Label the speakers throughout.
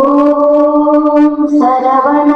Speaker 1: ஓம் சரவண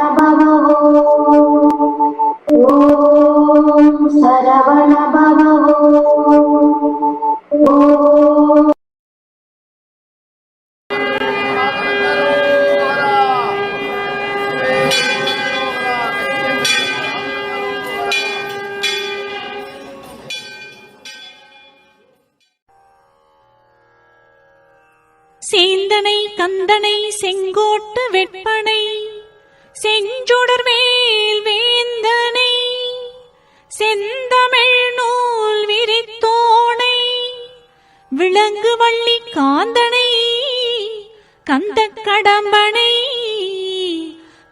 Speaker 2: சேந்தனை கந்தனை செங்கோட்டு வெட்பனை செஞ்சுடர்வேல் வேந்தனை செந்தமிழ் நூல் விரித்தோனை விலங்கு வள்ளி காந்தனை கந்த கடம்பனை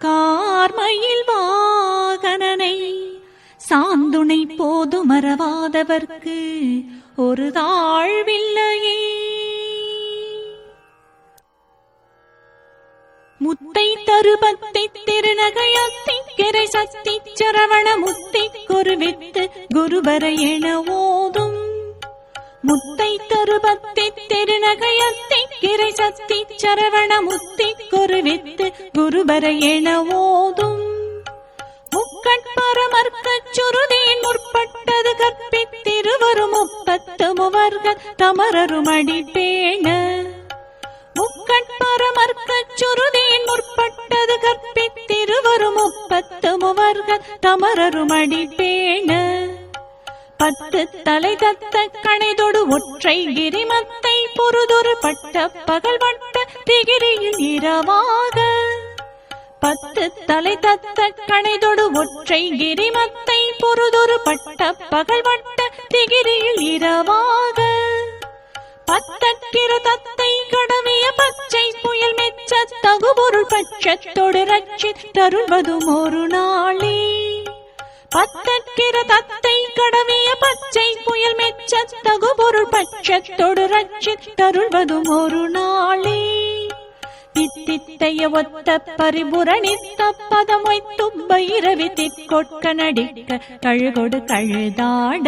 Speaker 2: கார்மையில் வாகனனை சாந்துணை போது மறவாதவர்க்கு ஒரு தாழ்வில்லையே. முத்தை தருபத்தை திருநகையத்தை கரை சக்தி சரவண முத்தை குருவித்து குருவர என ஓதும். முத்தை தருபத்தை திருநகையத்தை கிரை சக்தி சரவண முத்தி குருவித்து குருவர என ஓதும். முக்கட்பரமர்க்கச் சுருதியின் முற்பட்டது கற்பித்திருவரும் முப்பத்து முவர்கள் தமரருமடி பேண. முக்கட்பரமர்க்கச் சுருதியின் முற்பட்டது கற்பித்திருவரும் முப்பத்து முவர்கள் தமரருமடி பேண பத்து தலை தத்த கணைதொடு ஒற்றை கிரிமத்தை பொறுதொரு பட்ட பகல் வட்ட திகிரியில் இரவாக. பத்து தலை தத்த கணைதொடு ஒற்றை கிரிமத்தை பொறுதொரு பட்ட பகல் வட்ட திகிரியில் இரவாக. பத்தற்கிற தத்தை கடவிய பச்சை மெச்ச தகுபொருள் பட்சத்தோடு ரட்சி தருள்வதும் ஒரு நாளே. பத்தற்கிற தத்தை கடவிய பச்சை புயல் மெச்ச தகுபொருள் பட்சத்தோடு ரட்சி தருள்வதும் ஒரு நாளே. தித்தித்தைய ஒத்த பரிபுரணித்த பதமொய்த்து பைரவி திக்கொட்க நடிக்க கழுகொடு கழுதாட.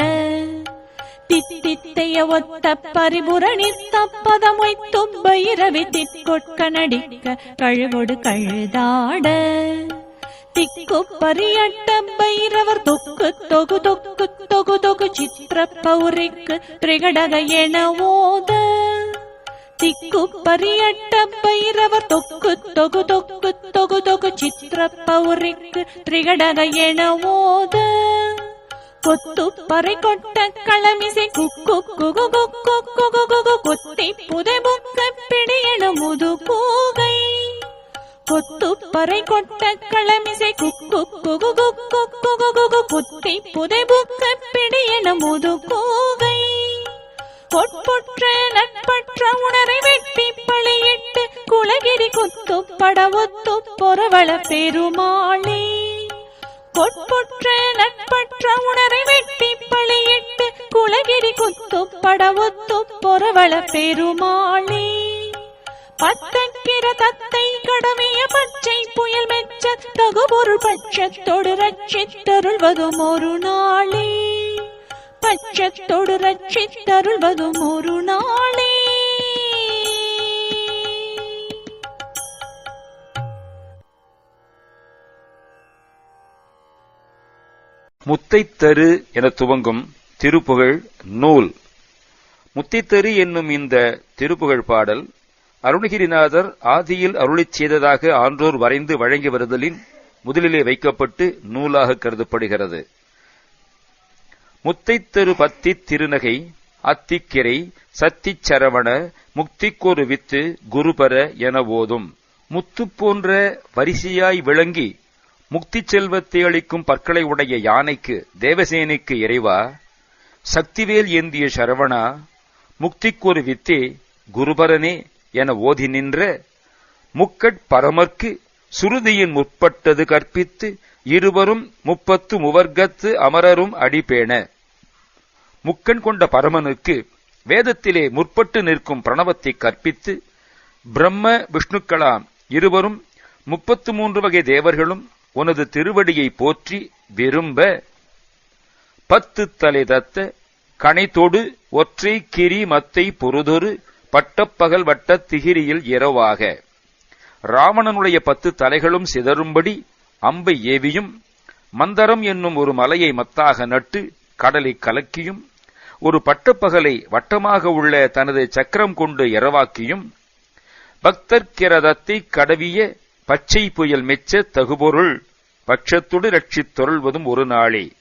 Speaker 2: தித்தித்தைய ஒத்த பரிபுரணித்த பதமொய்த்து பைரவி திற்கொட்க நடிக்க கழுகொடு கழுதாட. திக்கு பரியட்ட பைரவர் தொக்கு தொகு தொக்கு தொகு தொகு சித்திர பௌரிக்கு திரிகடக என ஓத. திக்கு பரியட்ட பைரவர் தொக்கு தொகு தொக்கு தொகு தொகு சித்திர பௌரிக்கு திரிகடக என ஓத. கொத்து பறை கொட்ட களமிசை குக்கு குகு குக்கு குகு குகு குத்தி புதை புக்க பிடியன முது கூகை கொத்து பறை கொட்ட களமிசை குக்கு குகு குக்கு குகு குகு குத்தை புதை புக்க பிடியன முது கூகை பொற்பொற்ற நட்பற்ற உணரை வெட்டி பழியிட்டு குலகிரி குத்து பட ஒத்து பொறவள பெருமாளே பொற்பொற்ற நட்பற்ற உணரை வெட்டி பழியிட்டு குலகிரி குத்து பட பொறவள பெருமாளே. பத்தக்கிற தத்தை கடவிய பச்சை புயல் மெச்ச தகுபொருள் பட்சத்தொடு ரட்சித்தருள்வதும் ஒரு நாளே. பட்சத்தொடு ரட்சித்தருள்வதும் ஒரு நாளே.
Speaker 3: முத்தைத்தரு என துவங்கும் திருப்புகழ் நூல். முத்தைத்தரு என்னும் இந்த திருப்புகழ் பாடல் அருணகிரிநாதர் ஆதியில் அருளிச் செய்ததாக ஆன்றோர் வரைந்து வழங்கி வருதலின் முதலிலே வைக்கப்பட்டு நூலாக கருதப்படுகிறது. முத்தைத்தரு பத்தி திருநகை அத்திக்கிரை சத்திச் சரவண முக்திக்கொரு வித்து குருபர என ஓதும். முத்து போன்ற வரிசையாய் விளங்கி முக்தி செல்வத்தை அளிக்கும் பற்களை உடைய யானைக்கு தேவசேனைக்கு இறைவா சக்திவேல் ஏந்திய சரவணா முக்திக்கொரு வித்தே குருபரனே என ஓதி நின்ற முக்கட் பரமர்க்கு சுருதியின் முற்பட்டது கற்பித்து இருவரும் முப்பத்து முவர்க்கத்து அமரரும் அடிபேண. முக்கண் கொண்ட பரமனுக்கு வேதத்திலே முற்பட்டு நிற்கும் பிரணவத்தை கற்பித்து பிரம்ம விஷ்ணுக்களாம் இருவரும் முப்பத்து மூன்று வகை தேவர்களும் உனது திருவடியை போற்றி விரும்ப பத்து தலை தத்த கனைத்தொடு ஒற்றை கிரி மத்தை பொருதொரு பட்டப்பகல் வட்ட திகிரியில் இரவாக. ராவணனுடைய பத்து தலைகளும் சிதறும்படி அம்பை ஏவியும் மந்தரம் என்னும் ஒரு மலையை மத்தாக நட்டு கடலை கலக்கியும் ஒரு பட்டப்பகலை வட்டமாக உள்ள தனது சக்கரம் கொண்டு இரவாக்கியும் பக்தர்கிரதத்தை கடவிய பச்சை புயல் மெச்ச தகுபொருள் பட்சத்துடு ரட்சித் தொருள்வதும் ஒரு நாளே.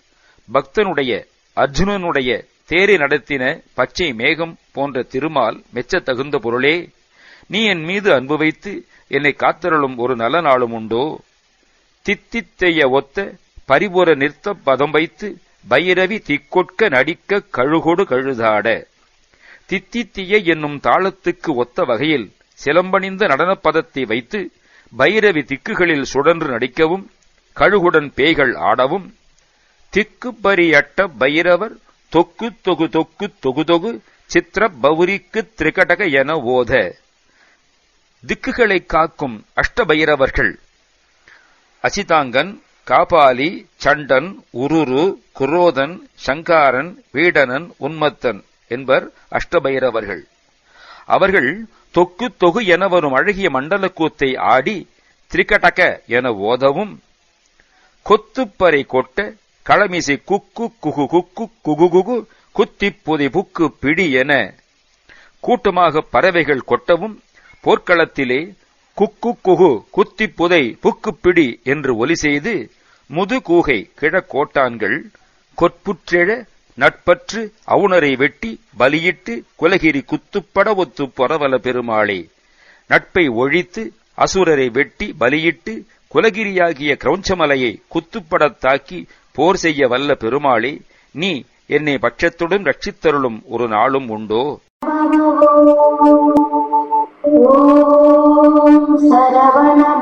Speaker 3: பக்தனுடைய அர்ஜுனனுடைய தேரை நடத்தின பச்சை மேகம் போன்ற திருமால் மெச்ச தகுந்த பொருளே. நீ என் மீது அன்பு வைத்து என்னை காத்தருளும் ஒரு நல்ல நாளும் உண்டோ? தித்தித்தைய ஒத்த பரிபுற நிறுத்த பதம் வைத்து பைரவி திக்கொட்க நடிக்க கழுகொடு கழுதாட. தித்தித்திய என்னும் தாளத்துக்கு ஒத்த வகையில் சிலம்பணிந்த நடனப்பதத்தை வைத்து பைரவி திக்குகளில் சுடன்று நடிக்கவும் கழுகுடன் பேய்கள் ஆடவும் திக்கு பரியட்ட பைரவர் தொக்கு தொகு தொக்கு தொகு தொகு சித்திர பௌரிக்கு திரிகடக என ஓத. திக்குகளை காக்கும் அஷ்டபைரவர்கள் அசிதாங்கன் காபாலி சண்டன் உருரு குரோதன் சங்காரன் வீடனன் உன்மத்தன் என்பர் அஷ்டபைரவர்கள் அவர்கள் தொக்கு தொகு என வரும் அழகிய மண்டலக்கூத்தை ஆடி திரிகடக என ஓதவும் கொத்துப்பறை கொட்ட களமிசை குக்கு குகு குக்கு குகு குகு குத்தி புதை புக்கு பிடி என கூட்டமாக பறவைகள் கொட்டவும் போர்க்களத்திலே குக்கு குகு குத்தி புதை புக்கு பிடி என்று ஒலி செய்து முதுகூகை கிழக்கோட்டான்கள் கொற்புற்றெழ நட்பற்று அவுணரை வெட்டி பலியிட்டு குலகிரி குத்துப்பட ஒத்து பொறவல பெருமாளே. நட்பை ஒழித்து அசுரரை வெட்டி பலியிட்டு குலகிரியாகிய கிரௌஞ்சமலையை குத்துப்படத் தாக்கி போர் செய்ய வல்ல பெருமாளே நீ என்னை பட்சத்துடன் ரட்சித்தருளும் ஒரு நாளும் உண்டோ?
Speaker 1: ॐ